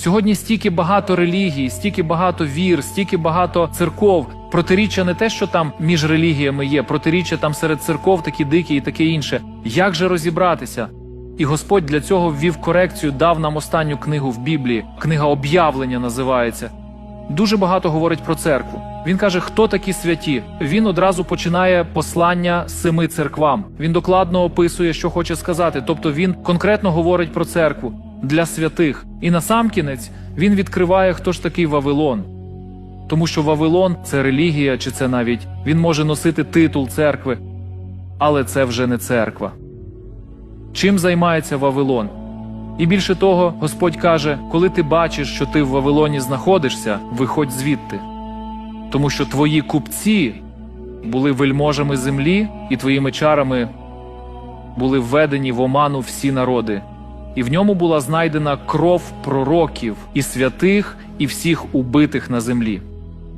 Сьогодні стільки багато релігій, стільки багато вір, стільки багато церков. Протиріччя не те, що там між релігіями є, протиріччя там серед церков такі дикі і таке інше. Як же розібратися? І Господь для цього ввів корекцію, дав нам останню книгу в Біблії. Книга об'явлення називається. Дуже багато говорить про церкву. Він каже, хто такі святі. Він одразу починає послання семи церквам. Він докладно описує, що хоче сказати. Тобто він конкретно говорить про церкву для святих. І насамкінець він відкриває, хто ж такий Вавилон. Тому що Вавилон це релігія, чи це навіть він може носити титул церкви, але це вже не церква. Чим займається Вавилон? І більше того, Господь каже: коли ти бачиш, що ти в Вавилоні знаходишся, виходь звідти. Тому що твої купці були вельможами землі, і твоїми чарами були введені в оману всі народи, і в ньому була знайдена кров пророків і святих, і всіх убитих на землі.